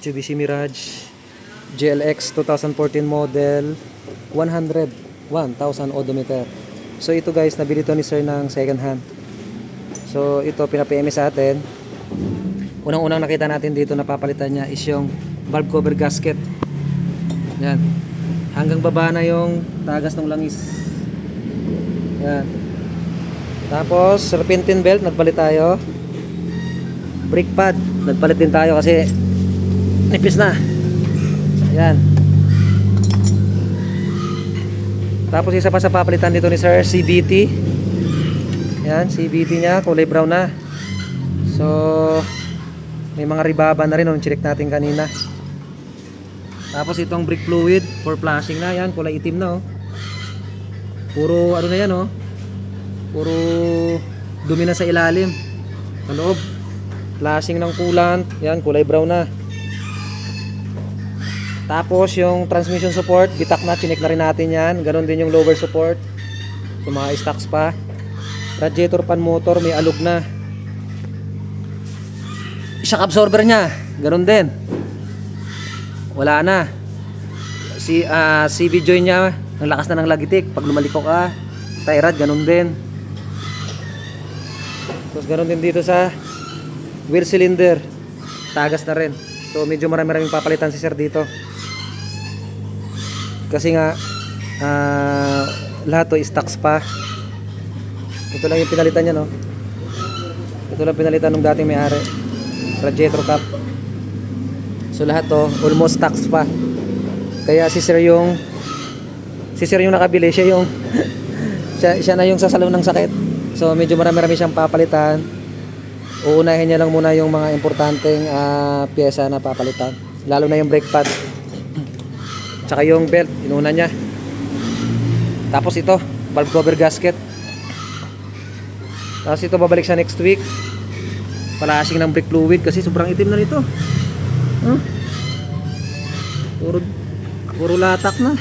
Mitsubishi Mirage GLX 2014 model 100 1,000 odometer. So ito guys, nabili to ni sir ng second hand. So ito pinapa-PM sa atin. Unang-unang nakita natin dito na papalitan niya is yung valve cover gasket. Yan. Hanggang baba na yung tagas ng langis. Yan. Tapos serpentine belt nagpalit tayo. Brake pad nagpalit din tayo kasi nipis na. Yan. Tapos isa pa sa papalitan dito ni Sir CBT. Yan, CBT niya kulay brown na. So may mga ribaba na rin nung check natin kanina. Tapos itong brake fluid for flashing na yan, kulay itim na oh. Puro ano na yan oh. Puro dumi na sa ilalim. Sa loob. Flashing ng coolant, yan kulay brown na. Tapos yung transmission support, bitak na, chinek na rin natin yan. Ganon din yung lower support. So mga stocks pa. Radiator pan motor, may alog na. Shock absorber niya, ganon din. Wala na. Si ah, CV joint niya, ang lakas na ng lagitik. Pag lumaliko ka, tie rod, ganon din. Tapos ganon din dito sa wheel cylinder. Tagas na rin. So medyo marami-raming papalitan si sir dito. Kasi nga ah, lahat to stocks pa. Ito lang yung pinalitan niya no. Ito lang pinalitan ng dating may-ari. Radiator cap. So lahat to almost stocks pa. Kaya si sir yung si sir yung nakabili, siya yung siya, siya na yung sasalo ng sakit. So medyo marami-rami siyang papalitan. Uunahin niya lang muna yung mga importanteng ah, pyesa na papalitan. Lalo na yung brake pad. Tsaka yung belt, inuna niya. Tapos ito, valve cover gasket. Tapos ito babalik sa next week. Palashing ng brake fluid kasi sobrang itim na nito. Huh? Puro, puro latak na.